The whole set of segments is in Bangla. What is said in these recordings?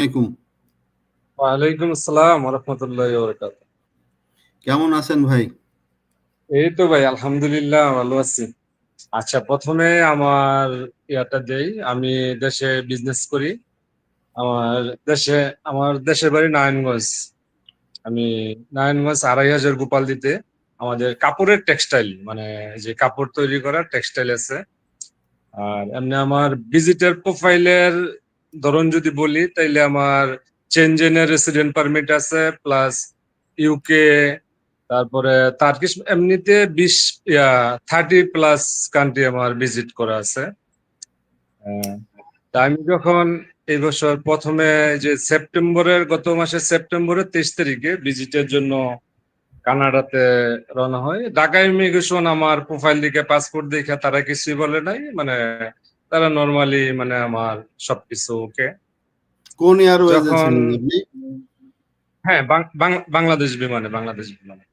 আলাইকুম। ওয়ালাইকুম আসসালাম রহমতুল্লাহ বরকাত কেমন আছেন ভাই? এই তো ভাই আলহামদুলিল্লাহ ভালো আছি। আচ্ছা প্রথমে আমার ইয়াটা দেই আমি দেশে বিজনেস করি। আমার দেশে আমার দেশের বাড়ি নারায়ণগঞ্জ। আমি নারায়ণগঞ্জ আড়াই হাজার গোপাল দিতে আমাদের কাপড়ের টেক্সটাইল মানে যে কাপড় তৈরি করার টেক্সটাইল আছে। আর এমনি আমার ভিজিটার প্রোফাইলের ধরন যদি বলি, তাইলে আমার চেঞ্জেনের রেসিডেন্ট পারমিট আছে প্লাস ইউকে তারপরে তার্কিশ এমনিতে বিশ থার্টি প্লাস কান্ট্রি আমার ভিজিট করা আছে। আমি যখন এই বছর প্রথমে যে সেপ্টেম্বরের, গত মাসের সেপ্টেম্বরের তেইশ তারিখে ভিজিটের জন্য কানাডাতে রওনা হয়। ঢাকা ইমিগ্রেশন আমার প্রোফাইল দিকে পাসপোর্ট দেখে তারা কিছুই বলে নাই। মানে তারা নর্মালি মানে আমার সবকিছু ওকে কোন এয়ারওয়েজে আপনি? হ্যাঁ বাংলাদেশ বিমানে বাংলাদেশ বিমানে।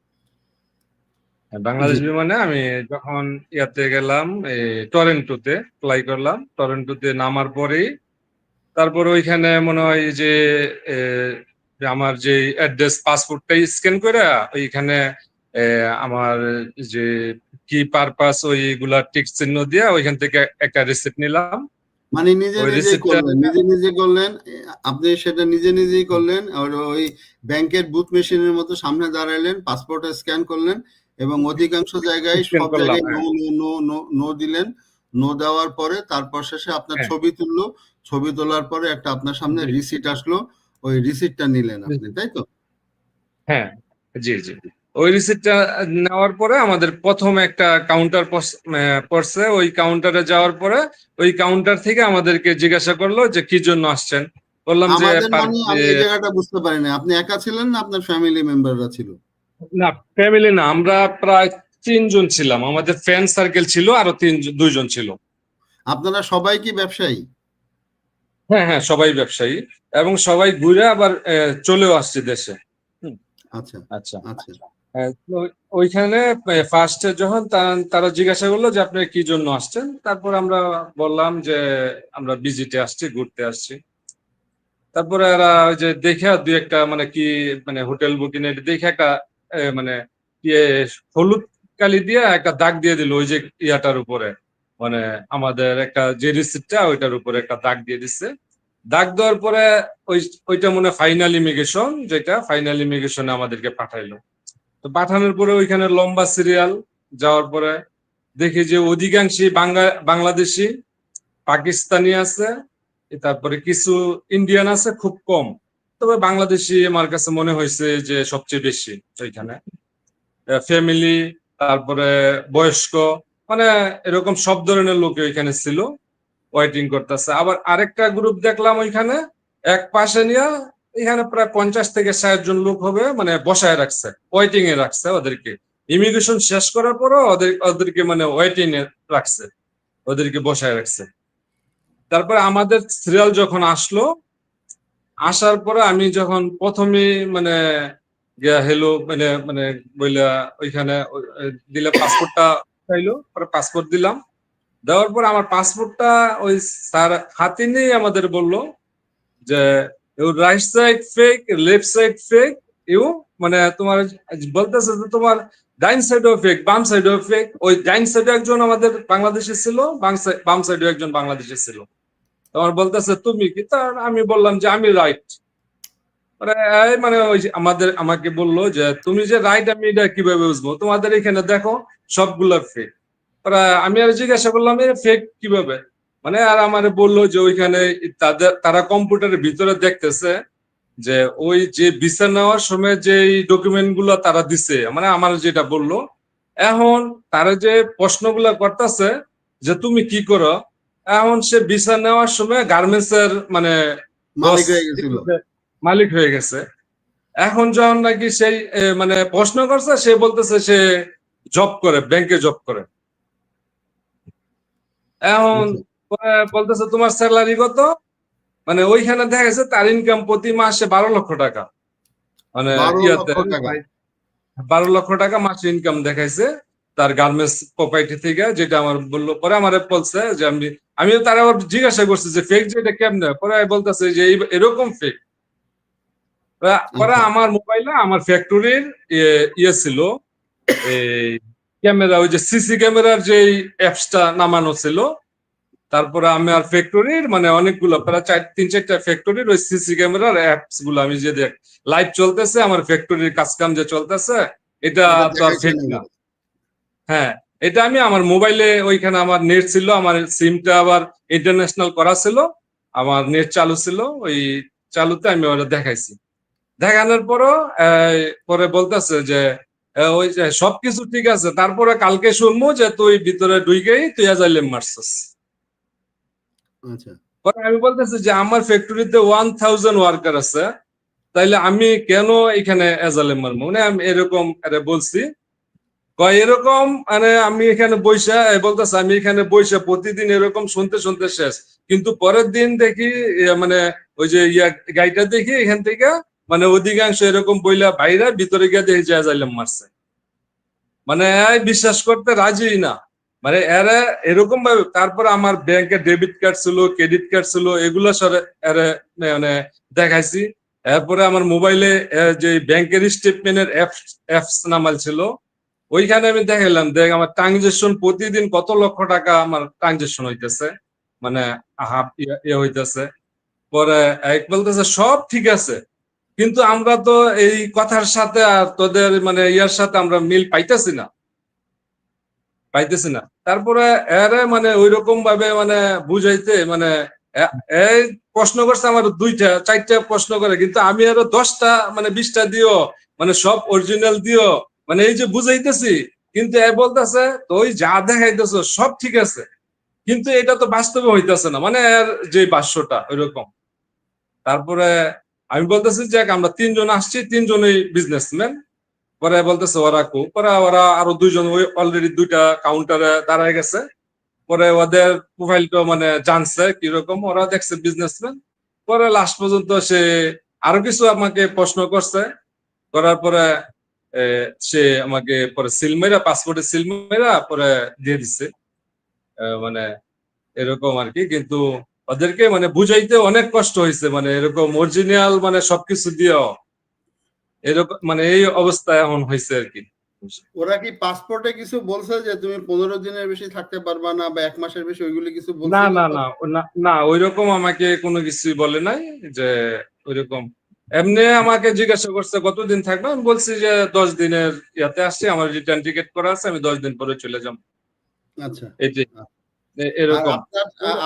হ্যাঁ, বাংলাদেশ বিমানে আমি যখন ইয়াতে গেলাম টরেন্টোতে ফ্লাই করলাম টরেন্টোতে নামার পরেই তারপর ওইখানে মনে হয় যে আমার যে অ্যাড্রেস পাসপোর্টটাই স্ক্যান করে ওইখানে আমার যে কি পারপাস ওই ওইগুলা টিক চিহ্ন দিয়ে ওইখান থেকে একটা রিসিপ্ট নিলাম। মানে নিজে ওই করলেন নিজে নিজে করলেন আপনি সেটা নিজে নিজেই করলেন আর ওই ব্যাংকের বুথ মেশিনের মতো সামনে দাঁড়াইলেন পাসপোর্ট স্ক্যান করলেন এবং অধিকাংশ জায়গায় সব জায়গায়। No no no no no দিলেন। নো দেওয়ার পরে তারপর শেষে আপনার হ্যাঁ। ছবি তুললো ছবি তোলার পরে একটা আপনার সামনে রিসিট আসলো ওই রিসিটটা নিলেন আপনি তাই তো? হ্যাঁ জি জি। ওই রিসিপ্টটা নেওয়ার পরে আমাদের প্রথম একটা কাউন্টার পড়ছে ওই কাউন্টারে যাওয়ার পরে ওই কাউন্টার থেকে আমাদেরকে জিজ্ঞাসা করল যে কি জন্য আসছেন। বললাম যে জায়গাটা বুঝতে পারি না আপনি একা ছিলেন না আপনার ফ্যামিলি মেম্বাররা ছিল? না ফ্যামিলি না আমরা প্রায় তিনজন ছিলাম। আমাদের ফ্রেন্ড সার্কেল ছিল আরও তিন দুইজন ছিল। আপনারা সবাই কি ব্যবসায়ী? হ্যাঁ হ্যাঁ সবাই ব্যবসায়ী এবং সবাই ঘুরে আবার চলেও আসছে দেশে। আচ্ছা আচ্ছা। আচ্ছা। ওইখানে ফার্স্টে যখন তারা জিজ্ঞাসা করল যে আপনি কি জন্য আসছেন? তারপর আমরা বললাম যে আমরা ভিজিটে আসছি, ঘুরতে আসছি। তারপরে এরা ওই যে দেখে দুই একটা মানে কি মানে হোটেল বুকিং এর দেখে একটা মানে হলুদ কালি দিয়ে একটা দাগ দিয়ে দিল ওই যে ইয়াটার উপরে। মানে আমাদের একটা যে রিসিপ্টটা ওইটার উপরে একটা দাগ দিয়ে দিচ্ছে দাগ দেওয়ার পরে ওই, ওইটা মনে ফাইনাল ইমিগ্রেশন যেটা ফাইনাল ইমিগ্রেশনে আমাদেরকে পাঠাইলো। তো পাঠানোর পরে ওইখানে লম্বা সিরিয়াল যাওয়ার পরে দেখি যে অধিকাংশই বাংলা, বাংলাদেশি, পাকিস্তানি আছে তারপরে কিছু ইন্ডিয়ান আছে খুব কম। তবে বাংলাদেশি আমার কাছে মনে হয়েছে যে সবচেয়ে বেশি ওইখানে। ফ্যামিলি তারপরে বয়স্ক মানে এরকম সব ধরনের লোক ওইখানে ছিল ওয়েটিং করতেছে। আবার আরেকটা গ্রুপ দেখলাম ওইখানে, এক পাশে নিয়ে এখানে প্রায় পঞ্চাশ থেকে ষাট জন লোক হবে মানে বসায় রাখছে ওয়েটিং এ রাখছে ওদেরকে। ইমিগ্রেশন শেষ করার পরও ওদের, ওদেরকে মানে ওয়েটিং এ রাখছে, ওদেরকে বসায় রাখছে। তারপরে আমাদের সিরিয়াল যখন আসলো, আসার পরে আমি যখন প্রথমে মানে হেলো মানে মানে বইলা ওইখানে, ওই- ওই দিলে পাসপোর্টটা চাইলো, পরে পাসপোর্ট দিলাম। দেওয়ার পর আমার পাসপোর্টটা ওই স্যার হাতে নিয়ে আমাদের বলল যে right side fake left side fake you মানে তোমার বলতেছে যে তোমার ডাইন সাইডও ফেক বাম সাইডও ফেক ওই ডাইন সাইডে একজন আমাদের বাংলাদেশে ছিল, বাম সাইড সাইডে একজন বাংলাদেশে ছিল। তোমার বলতেছে, তুমি কি? তা আমি বললাম যে, আমি রাইট মানে মানে ওই আমাদের, আমাকে বলল যে, তুমি যে রাইট আমি এটা কীভাবে বুঝব? তোমাদের এখানে দেখো, সবগুলা ফেক আমি আর জিজ্ঞাসা করলাম ফেক কীভাবে? মানে আর আমারে বলল যে ওইখানে তাদের তারা কম্পিউটারের ভিতরে দেখতেছে যে ওই যে বিচার নেওয়ার সময় যে ডকুমেন্টগুলো তারা দিছে মানে আমার যেটা বলল এখন তারা যে প্রশ্নগুলো করতেছে যে তুমি কি করো এখন সে বিচার নেওয়ার সময় গার্মেন্টস এর মানে মালিক হয়ে গেছে। এখন যখন নাকি সেই মানে প্রশ্ন করছে সে বলতেছে সে জব করে ব্যাংকে জব করে। এখন বলতেছে তোমার স্যালারি কত? মানে ওইখানে দেখা গেছে তার ইনকাম প্রতি মাসে বারো লক্ষ টাকা। মানে 12 ইয়াতে লক্ষ টাকা। বারো লক্ষ টাকা মাসে ইনকাম দেখাইছে তার গার্মেন্টস প্রপার্টি থেকে যেটা আমার বলল। পরে আমার বলছে যে আমি আমি তারা আবার জিজ্ঞাসা করছি যে ফেক যেটা কেমনে পরে বলতেছে যে এরকম ফেক পরে আচ্ছা। আমার মোবাইলে আমার ফ্যাক্টরির ইয়ে ছিল এই ক্যামেরা ওই যে সিসি ক্যামেরার যে অ্যাপসটা নামানো ছিল তারপরে আমি আর ফ্যাক্টরির মানে অনেকগুলো প্রায় চার তিন চারটা ফ্যাক্টরির ওই সিসি ক্যামেরার অ্যাপসগুলো আমি যে দেখ লাইভ চলতেছে আমার ফ্যাক্টরির কাজ কাম যে চলতেছে এটা তো আর ফেক না। হ্যাঁ এটা আমি আমার মোবাইলে ওইখানে আমার নেট ছিল আমার সিমটা আবার ইন্টারন্যাশনাল করা ছিল আমার নেট চালু ছিল ওই চালুতে আমি ওটা দেখাইছি। দেখানোর পরও পরে বলতেছে যে ওই সবকিছু ঠিক আছে তারপরে কালকে শুনব যে তুই ভিতরে ঢুইকেই তুই আজাইলেম মারছিস। আচ্ছা। আমি বলতেছি যে আমার ফ্যাক্টরিতে ওয়ান থাউজেন্ড ওয়ার্কার আছে, তাইলে আমি কেন এখানে এজালেম মারবো মানে আমি এরকম আরে বলছি। এরকম মানে আমি এখানে বৈশা বলতেছে, আমি এখানে বৈশা প্রতিদিন এরকম শুনতে শুনতে শেষ। কিন্তু পরের দিন দেখি মানে ওই যে ইয়া গাড়িটা দেখি এখান থেকে মানে অধিকাংশ এরকম বইলা বাইরে, ভিতরে গিয়ে দেখি যে এজাইলাম মারছে। মানে বিশ্বাস করতে রাজি না। মানে এরা এরকম ভাবে, তারপর আমার ব্যাংকে ডেবিট কার্ড ছিল ক্রেডিট কার্ড ছিল, এগুলো মানে দেখাইছি। এরপরে আমার মোবাইলে যে ব্যাংকের স্টেটমেন্টের অ্যাপস নামাল ছিল, ওইখানে আমি দেখাইলাম, দেখ আমার ট্রানজেকশন প্রতিদিন কত লক্ষ টাকা আমার ট্রানজেকশন হইতেছে মানে হাফ ইয়ে হইতেছে। পরে এক বলতেছে, সব ঠিক আছে, কিন্তু আমরা তো এই কথার সাথে আর তোদের মানে ইয়ার সাথে আমরা মিল পাইতেছি না। পাইতেছি না। তারপরে এরে মানে ওই রকম ভাবে মানে বুঝাইতে মানে এই প্রশ্ন করছে আমার দুইটা, চারটা প্রশ্ন করে, কিন্তু আমি আরও দশটা মানে বিশটা দিও মানে সব অরিজিনাল দিও মানে এই যে বুঝাইতেছি, কিন্তু এ বলতেছে, তো ওই যা দেখাইতেছ সব ঠিক আছে, কিন্তু এটা তো বাস্তবে হইতেছে না। মানে এর যে ভাষ্যটা ওইরকম। তারপরে আমি বলতেছি যে আমরা তিনজন আসছি, তিনজনই বিজনেসম্যান পরে বলতেছে ওরা কো। পরে ওরা আরও দুইজন ওই অলরেডি দুইটা কাউন্টারে দাঁড়ায় গেছে। পরে ওদের প্রোফাইলটা মানে জানছে কীরকম। ওরা দেখছে বিজনেসম্যান পরে লাস্ট পর্যন্ত সে আরও কিছু আমাকে প্রশ্ন করছে। করার পরে সে আমাকে পরে সিলমেরা পাসপোর্টে সিলমেরা পরে দিয়ে এ, মানে এরকম আর কি। কিন্তু ওদেরকে মানে বুঝাইতে অনেক কষ্ট হয়েছে মানে এরকম অরিজিনাল মানে সবকিছু দিয়েও। এরকম মানে এই অবস্থা এখন হয়েছে আর কি। ওরা কি পাসপোর্টে কিছু বলছে যে তুমি পনেরো দিনের বেশি থাকতে পারবা না বা এক মাসের বেশি ওইগুলি কিছু না না না না ওইরকম আমাকে কোনো কিছুই বলে নাই যে ওইরকম। এমনি আমাকে জিজ্ঞাসা করছে কতদিন থাকবে? আমি বলছি যে দশ দিনের ইয়াতে আসছি আমার রিটার্ন টিকিট করা আছে আমি দশ দিন পরে চলে যাব। আচ্ছা। এটি এরকম।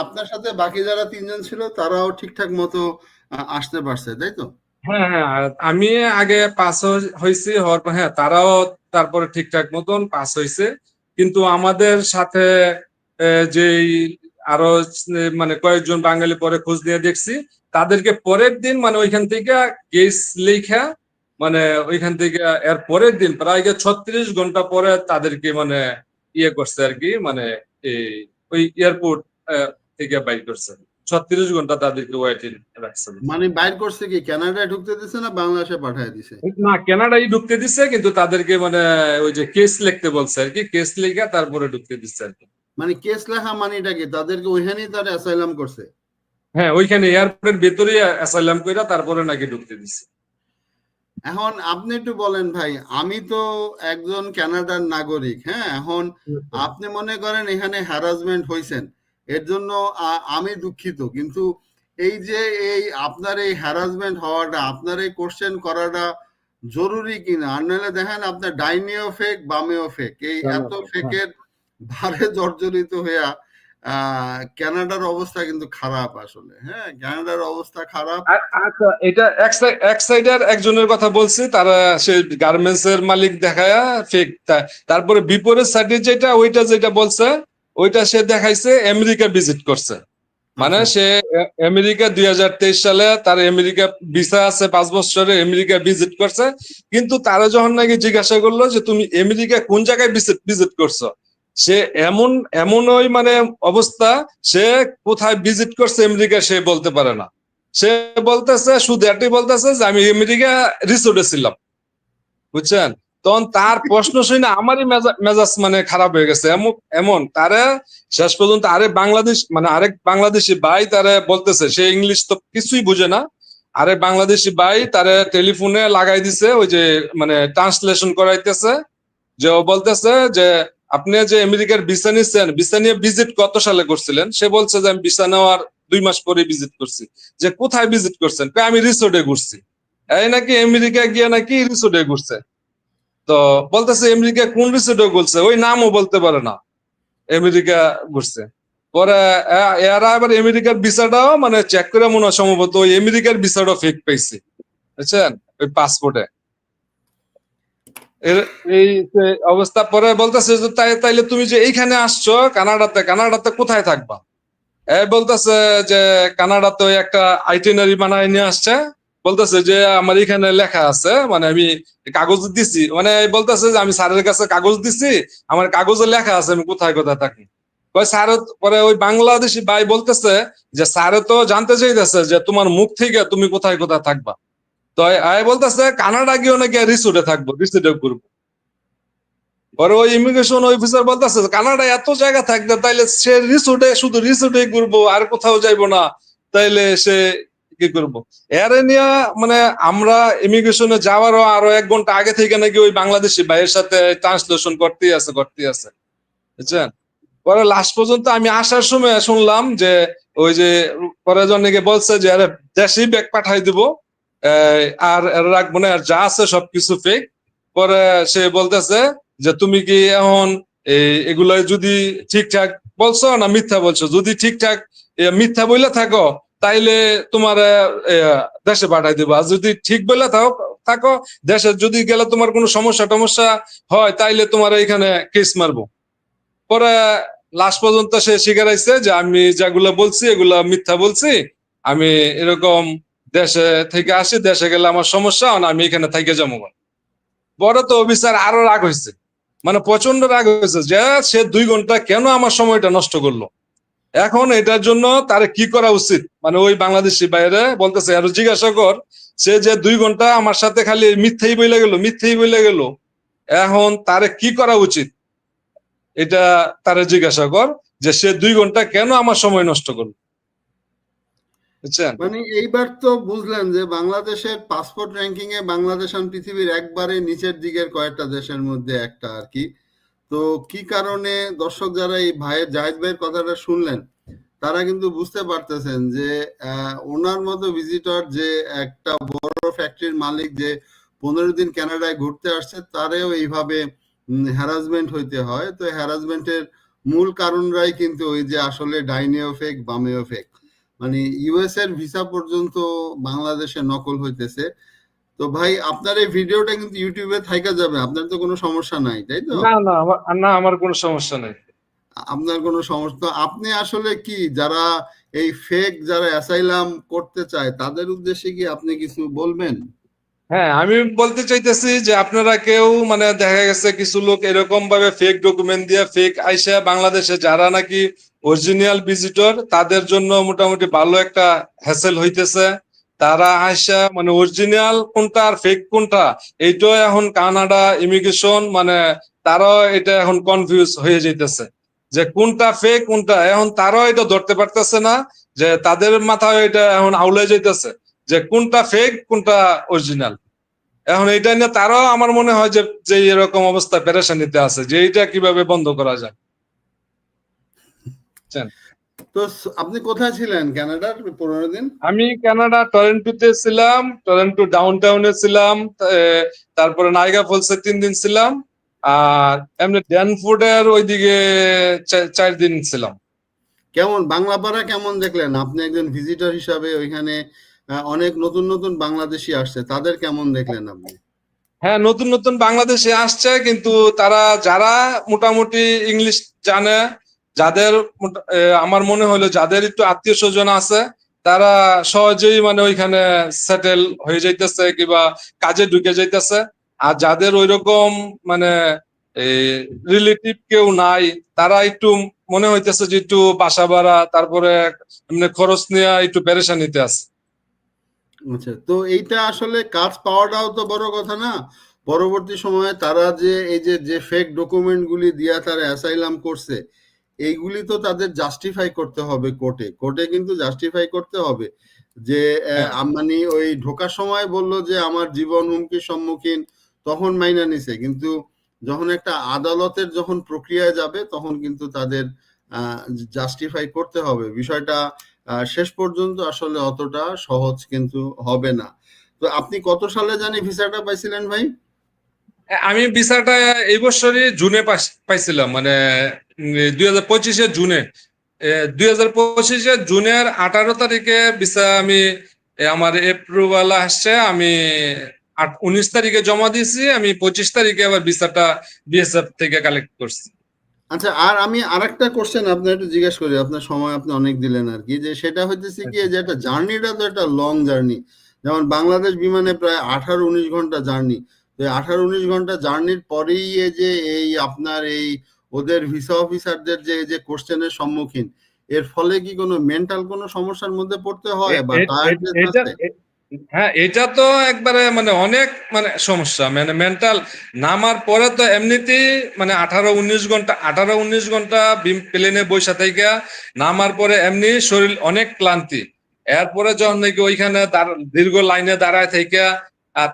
আপনার সাথে বাকি যারা তিনজন ছিল তারাও ঠিকঠাক মতো আসতে পারছে তাই তো? হ্যাঁ হ্যাঁ আমি আগে পাস হয়েছি হ্যাঁ তারাও তারপরে ঠিকঠাক মতন পাস হয়েছে। কিন্তু আমাদের সাথে যেই আরও মানে কয়েকজন বাঙালি পরে খোঁজ নিয়ে দেখছি, তাদেরকে পরের দিন মানে ওইখান থেকে কেস লেখা মানে ওইখান থেকে এর পরের দিন প্রায় ছত্রিশ ঘণ্টা পরে তাদেরকে মানে ইয়ে করছে আর কি মানে এই, ওই এয়ারপোর্ট থেকে বাইর করছে। ছত্রিশ ঘণ্টা তাদেরকে ওয়েটিং রাখছে। মানে বাইর করছে কি? কানাডায় ঢুকতে দিছে না বাংলাদেশে পাঠায় দিছে? না কানাডাই ঢুকতে দিচ্ছে কিন্তু তাদেরকে মানে ওই যে কেস লিখতে বলছে আর কি। কেস লিখে তারপরে ঢুকতে দিচ্ছে আর কি। মানে কেস লেখা মানিটা কি? তাদেরকে ওইখানেই তারা অ্যাসাইলাম করছে? হ্যাঁ ওইখানে এয়ারপোর্টের ভেতরে অ্যাসাইলাম কইরা তারপরে নাকি ঢুকতে দিচ্ছে এখন আপনি একটু বলেন ভাই আমি তো একজন কানাডার নাগরিক হ্যাঁ? এখন আপনি মনে করেন এখানে হ্যারাসমেন্ট হয়েছেন এর জন্য আমি দুঃখিত। কিন্তু এই যে এই আপনার এই হ্যারাসমেন্ট হওয়াটা আপনার এই কোশ্চেন করাটা জরুরি কিনা? আর নাহলে দেখেন আপনার ডাইনিও ফেক বামেও ফেক এই হ্যাঁ, এত হ্যাঁ। ফেকের ভারে জর্জরিত হইয়া আহ কানাডার অবস্থা কিন্তু খারাপ আসলে হ্যাঁ? কানাডার অবস্থা খারাপ। আচ্ছা এটা এক সাইডের একজনের কথা বলছি তারা সে গার্মেন্টস এর মালিক দেখায় ফেক তারপরে বিপরীত সাইডে যেটা ওইটা যেটা বলছে ওইটা সে দেখাইছে আমেরিকা ভিজিট করছে। মানে আচ্ছা। সে আমেরিকা দুই হাজার তেইশ সালে তার আমেরিকা ভিসা আছে পাঁচ বছরে আমেরিকা ভিজিট করছে। কিন্তু তারা যখন নাকি জিজ্ঞাসা করল যে তুমি আমেরিকা কোন জায়গায় ভিজিট ভিজিট করছ? সে এমন এমন ওই মানে অবস্থা সে কোথায় ভিজিট করছে আমেরিকা সে বলতে পারে না। সে বলতেছে শুধু এটাই বলতেছে যে আমি আমেরিকা রিসোর্টে ছিলাম। বুঝছেন? তখন তার প্রশ্ন শুনে আমারই মেজাজ মানে খারাপ হয়ে গেছে। এমন তারে শেষ পর্যন্ত আরেক বাংলাদেশ মানে আরেক বাংলাদেশি ভাই তারে বলতেছে, সে ইংলিশ তো কিছুই বুঝে না। আরেক বাংলাদেশি ভাই তারে টেলিফোনে লাগাই দিছে, ওই যে মানে ট্রান্সলেশন করাইতেছে, যে ও বলতেছে যে, আপনি যে আমেরিকার ভিসা নিচ্ছেন ভিসা নিয়ে ভিজিট কত সালে করছিলেন? সে বলছে যে, আমি ভিসা নেওয়ার দুই মাস পরে ভিজিট করছি। যে, কোথায় ভিজিট করছেন? আমি রিসোর্টে ঘুরছি। এই নাকি আমেরিকা গিয়ে নাকি রিসোর্টে ঘুরছে। তো বলতেছে, আমেরিকা কোন রিসোর্টে ঘুরছে? ওই নামও বলতে পারে না। আমেরিকা ঘুরছে। পরে এরা আবার আমেরিকার ভিসাটাও মানে চেক করে মনে হয় সম্ভবত ওই আমেরিকার ভিসাটাও ফেক পাইছে বুঝছেন? ওই পাসপোর্টে এই অবস্থা পরে বলতেছে যে, তাই, তাইলে তুমি যে এইখানে আসছো কানাডাতে কানাডাতে কোথায় থাকবা? এ বলতেছে যে, কানাডাতে ওই একটা আইটিনারি বানায় নিয়ে আসছে। বলতেছে যে, আমার এখানে লেখা আছে মানে আমি কাগজ দিছি। মানে বলতেছে যে, আমি স্যারের কাছে কাগজ দিছি, আমার কাগজে লেখা আছে, আমি কোথায় কোথায় থাকি? স্যার, পরে ওই বাংলাদেশি ভাই বলতেছে যে, স্যারে তো জানতে চাইতেছে যে, তোমার মুখ থেকে তুমি কোথায় কোথায় থাকবা? তো আয় বলতেছে, কানাডা গিয়েও নাকি রিসোর্টে থাকব, রিসোর্টে ঘুরবো। পরে ওই ইমিগ্রেশন অফিসার বলতেছে, কানাডা এত জায়গা থাকবে, তাইলে সে রিসোর্টে, শুধু রিসোর্টে ঘুরবো, আর কোথাও যাইবো না। তাইলে সে কি করব? এর নিয়ে মানে আমরা ইমিগ্রেশনে যাওয়ারও আরও এক ঘণ্টা আগে থেকে নাকি ওই বাংলাদেশি ভাইয়ের সাথে ট্রান্সলেশন করতেই আছে করতেই আছে। বুঝছেন? পরে লাস্ট পর্যন্ত আমি আসার সময় শুনলাম যে, ওই যে পরে জনকে বলছে যে, আরে দেশেই ব্যাগ পাঠাই দিব। আর রাখব না, আর যা আছে সবকিছু ফেক পরে সে বলতেছে যে, তুমি কি এখন এগুলো যদি ঠিকঠাক বলছো না মিথ্যা বলছো? যদি ঠিকঠাক মিথ্যা বলে থাকো তাইলে তোমার দেশে পাঠাই দেবো। আর যদি ঠিক বলে থাকো থাকো, দেশে যদি গেলে তোমার কোনো সমস্যা টমস্যা হয়, তাইলে তোমার এখানে কেস মারবো। পরে লাস্ট পর্যন্ত সে স্বীকার যে আমি যেগুলো বলছি, এগুলা মিথ্যা বলছি, আমি এরকম দেশে থেকে আসি, দেশে গেলে আমার সমস্যা আমি এখানে থেকে যাব। বড় তো অফিসার আরও রাগ হয়েছে। মানে প্রচণ্ড রাগ হয়েছে যে সে দুই ঘণ্টা কেন আমার সময়টা নষ্ট করল? এখন এটার জন্য তার কি করা উচিত? মানে ওই বাংলাদেশি বাইরে বলতেছে, আরও জিজ্ঞাসা কর, সে যে দুই ঘণ্টা আমার সাথে খালি মিথ্যেই বইলে গেল, মিথ্যেই বইলে গেল, এখন তারে কি করা উচিত? এটা তারে জিজ্ঞাসা কর যে সে দুই ঘণ্টা কেন আমার সময় নষ্ট করল? মানে এইবার তো বুঝলেন যে বাংলাদেশের পাসপোর্ট র্যাঙ্কিং এ বাংলাদেশ পৃথিবীর একবারে নিচের দিকের কয়েকটা দেশের মধ্যে একটা আর কি। তো কি কারণে দর্শক যারা এই ভাইয়ের জাহিদ ভাইয়ের কথাটা শুনলেন, তারা কিন্তু বুঝতে পারতেছেন যে ওনার মতো ভিজিটর যে একটা বড় ফ্যাক্টরির মালিক যে পনেরো দিন কানাডায় ঘুরতে আসছে, তারেও এইভাবে হ্যারাসমেন্ট হইতে হয়। তো হ্যারাসমেন্টের মূল কারণরাই কিন্তু ওই যে আসলে ডাইনেও ফেক বামেও ফেক মানে ইউএস এর ভিসা পর্যন্ত বাংলাদেশে নকল হইতেছে। তো ভাই আপনার এই ভিডিওটা কিন্তু ইউটিউবে থাইকা যাবে আপনার তো কোনো সমস্যা নাই তাই তো? না না আমার না আমার কোনো সমস্যা নাই। আপনার কোনো সমস্যা আপনি আসলে কি যারা এই ফেক যারা অ্যাসাইলাম করতে চায় তাদের উদ্দেশ্যে কি আপনি কিছু বলবেন? হ্যাঁ আমি বলতে চাইতেছি যে আপনারা কেউ মানে দেখা গেছে কিছু লোক এরকম ভাবে ফেক ডকুমেন্ট দিয়ে ফেক আইসা বাংলাদেশে যারা নাকি অরিজিনাল ভিজিটর তাদের জন্য মোটামুটি ভালো একটা হ্যাসেল হইতেছে। তারা আইসা মানে অরিজিনাল কোনটা আর ফেক কোনটা, এইটাও এখন কানাডা ইমিগ্রেশন মানে তারাও এটা এখন কনফিউজ হয়ে যাইতেছে। যে কোনটা ফেক কোনটা, এখন তারাও এটা ধরতে পারতেছে না, যে তাদের মাথায় এটা এখন আউলে যাইতেছে, যে কোনটা ফেক কোনটা অরিজিনাল এখন এটা নিয়ে তারাও আমার মনে হয় যে যে এরকম অবস্থা পেরেশানিতে আছে, যে এটা কীভাবে বন্ধ করা যায়। তো আপনি কোথায় ছিলেন? কানাডার পনেরো দিন? আমি কানাডা টরেন্টোতে ছিলাম টরেন্টো ডাউন টাউনে ছিলাম তারপরে নাইগা ফলসে তিন দিন ছিলাম আর এমনি ড্যানফোর্ডের ওইদিকে চার দিন ছিলাম। কেমন? বাংলাপাড়া কেমন দেখলেন? আপনি একজন ভিজিটর হিসাবে ওইখানে অনেক নতুন নতুন বাংলাদেশি আসছে। তাদের কেমন দেখলেন আপনি? হ্যাঁ নতুন নতুন বাংলাদেশে আসছে কিন্তু তারা যারা মোটামুটি ইংলিশ জানে যাদের আমার মনে হলো যাদের একটু আত্মীয় স্বজন আছে, তারা সহজেই মানে ওইখানে সেটেল হয়ে যাইতেছে কিংবা কাজে ঢুকে যাইতেছে। আর যাদের ওইরকম মানে রিলেটিভ কেউ নাই, তারা একটু মনে হইতেছে যে একটু বাসা ভাড়া, তারপরে এমনি খরচ নেওয়া একটু পেরেশানিতে আছে। আচ্ছা তো এইটা আসলে কাজ পাওয়াটাও তো বড় কথা না? পরবর্তী সময়ে তারা যে, এই যে যে ফেক ডকুমেন্টগুলি দিয়া তারা অ্যাসাইলাম করছে এইগুলি তো তাদের জাস্টিফাই করতে হবে কোর্টে কোর্টে কিন্তু জাস্টিফাই করতে হবে যে হ্যাঁ। মানে ওই ঢোকার সময় বলল যে আমার জীবন হুমকির সম্মুখীন। তখন মাইনা নিছে। কিন্তু যখন একটা আদালতের যখন প্রক্রিয়ায় যাবে তখন কিন্তু তাদের জাস্টিফাই করতে হবে। বিষয়টা শেষ পর্যন্ত আসলে অতটা সহজ কিন্তু হবে না। তো আপনি কত সালে জানি ভিসাটা পাইছিলেন ভাই? আমি ভিসাটা এই বছরই জুনে পাইছিলাম মানে দুই হাজার পঁচিশে জুনে। দুই হাজার পঁচিশে জুনের আঠারো তারিখে ভিসা আমি আমার এপ্রুভাল আসছে আমি উনিশ তারিখে জমা দিয়েছি আমি পঁচিশ তারিখে আবার ভিসাটা বিএসএফ থেকে কালেক্ট করছি। আচ্ছা আর আমি আরেকটা কোশ্চেন আপনার একটু জিজ্ঞেস করি আপনার সময় আপনি অনেক দিলেন আর কি যে সেটা হইতেছে কি যে একটা জার্নিটা তো একটা লং জার্নি যেমন বাংলাদেশ বিমানে প্রায় আঠারো উনিশ ঘণ্টা জার্নি আঠারো উনিশ ঘণ্টা জার্নির পরেই যে এই আপনার এই ওদের ভিসা অফিসারদের যে যে কোশ্চেনের সম্মুখীন এর ফলে কি কোনো মেন্টাল কোনো সমস্যার মধ্যে পড়তে হয় বা হ্যাঁ এটা তো একবারে মানে অনেক মানে সমস্যা মানে মেন্টাল নামার পরে তো এমনিতেই মানে আঠারো উনিশ ঘণ্টা আঠারো উনিশ ঘণ্টা প্লেনে বৈশা থেকে নামার পরে এমনি শরীর অনেক ক্লান্তি। এরপরে যখন নাকি ওইখানে দীর্ঘ লাইনে দাঁড়ায় থেকে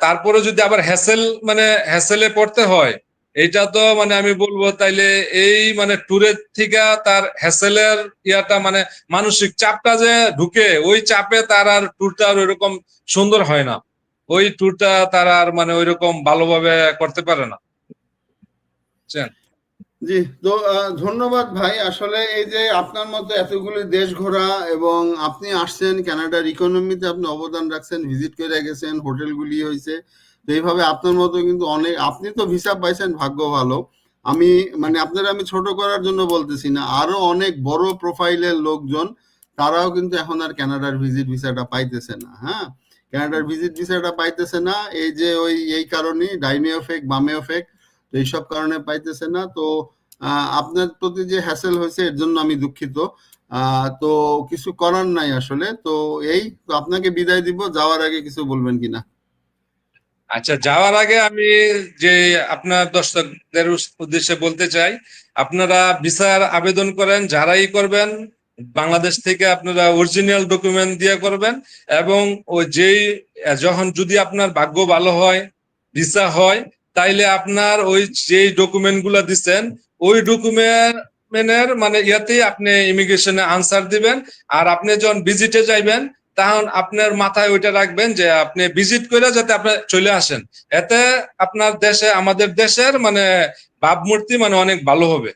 তারপরে যদি আবার হ্যাসেল মানে হ্যাসেলে পড়তে হয় এটা তো মানে আমি বলব তাইলে এই মানে ট্যুরের থেকে তার হ্যাসেলের ইয়াটা মানে মানসিক চাপটা যে ঢুকে, ওই চাপে তার আর ট্যুরটা আর ওইরকম সুন্দর হয় না ওই ট্যুরটা তার আর মানে ওইরকম ভালোভাবে করতে পারে না? জি, তো ধন্যবাদ ভাই। আসলে এই যে আপনার মতো এতগুলি দেশ ঘোরা এবং আপনি আসছেন কানাডার ইকোনমিতে আপনি অবদান রাখছেন ভিজিট করে গেছেন হোটেলগুলি হয়েছে তো এইভাবে আপনার মতো কিন্তু অনেক, আপনি তো ভিসা পাইছেন, ভাগ্য ভালো। আমি মানে আপনারা আমি ছোট করার জন্য বলতেছি না, আরও অনেক বড় প্রোফাইলের লোকজন, তারাও কিন্তু এখন আর কানাডার ভিজিট ভিসাটা পাইতেছে না হ্যাঁ? কানাডার ভিজিট ভিসাটা পাইতেছে না, এই যে ওই, এই কারণে ডাইনেও ফেক বামেও ফেক তো এইসব কারণে পাইতেছে না, তো আপনার প্রতি যে হ্যাসেল হয়েছে, এর জন্য আমি দুঃখিত। তো কিছু করার নাই আসলে। তো এই আপনাকে বিদায় দিব। যাওয়ার আগে কিছু বলবেন কিনা? আচ্ছা যাওয়ার আগে আমি যে আপনার দর্শকদের উদ্দেশ্যে বলতে চাই, আপনারা ভিসার আবেদন করেন, যারাই করবেন, বাংলাদেশ থেকে আপনারা অরিজিনাল ডকুমেন্ট দিয়ে করবেন এবং ও যেই, যখন যদি আপনার ভাগ্য ভালো হয় ভিসা হয়, তাইলে আপনার ওই যেই ডকুমেন্টগুলা দিচ্ছেন ওই ডকুমেন্টের মানে ইয়াতে আপনি ইমিগ্রেশনে আনসার দিবেন, আর আপনি যখন ভিজিটে যাইবেন, তখন আপনার মাথায় ওইটা রাখবেন যে আপনি ভিজিট করে যাতে আপনি চলে আসেন। এতে আপনার দেশে, আমাদের দেশের মানে ভাবমূর্তি মানে অনেক ভালো হবে।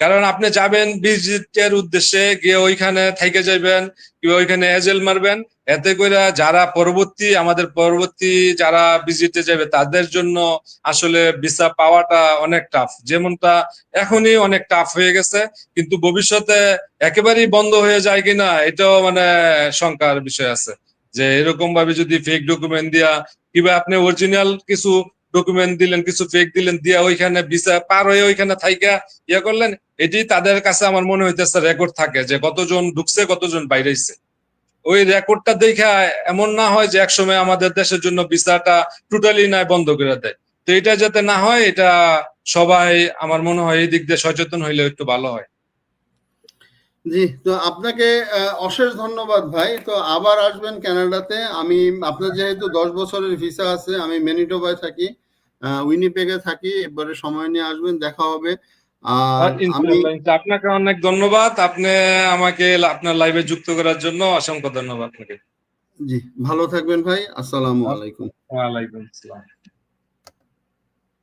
কারণ আপনি যাবেন ভিজিটের উদ্দেশ্যে, গিয়ে ওইখানে থেকে যাবেন কিংবা ওইখানে এজেল মারবেন। এতে করে যারা পরবর্তী, আমাদের পরবর্তী যারা ভিজিটে যাবে, তাদের জন্য আসলে ভিসা পাওয়াটা অনেক টাফ যেমনটা এখনই অনেক টাফ হয়ে গেছে, কিন্তু ভবিষ্যতে একেবারেই বন্ধ হয়ে যায় কিনা, এটাও মানে শঙ্কার বিষয় আছে। যে এরকম ভাবে যদি ফেক ডকুমেন্ট দিয়া, কিংবা আপনি অরিজিনাল কিছু ডকুমেন্ট দিলেন, কিছু ফেক দিলেন, দিয়া ওইখানে ভিসা পার হয়ে ওইখানে থাইকা ইয়ে করলেন এটি তাদের কাছে আমার মনে হইতেছে রেকর্ড থাকে যে কতজন ঢুকছে, কতজন বাইরেছে। ওই রেকর্ডটা দেখা এমন না হয় যে একসময় আমাদের দেশের জন্য ভিসাটা টোটালি নাই বন্ধ করে দেয়। তো এটা যাতে না হয়, এটা সবাই আমার মনে হয় এই দিক দিয়ে সচেতন হইলে একটু ভালো হয়। জি তো আপনাকে অশেষ ধন্যবাদ ভাই। তো আবার আসবেন কানাডাতে আমি আপনার যেহেতু দশ বছরের ভিসা আছে আমি মেনিটোবায় থাকি উইনিপেগে থাকি। এবারে সময় নিয়ে আসবেন দেখা হবে। আপনাকে অনেক ধন্যবাদ। আপনি আমাকে আপনার লাইভে যুক্ত করার জন্য অসংখ্য ধন্যবাদ আপনাকে। জি ভালো থাকবেন ভাই। আসসালামু আলাইকুম। ওয়ালাইকুম আসসালাম।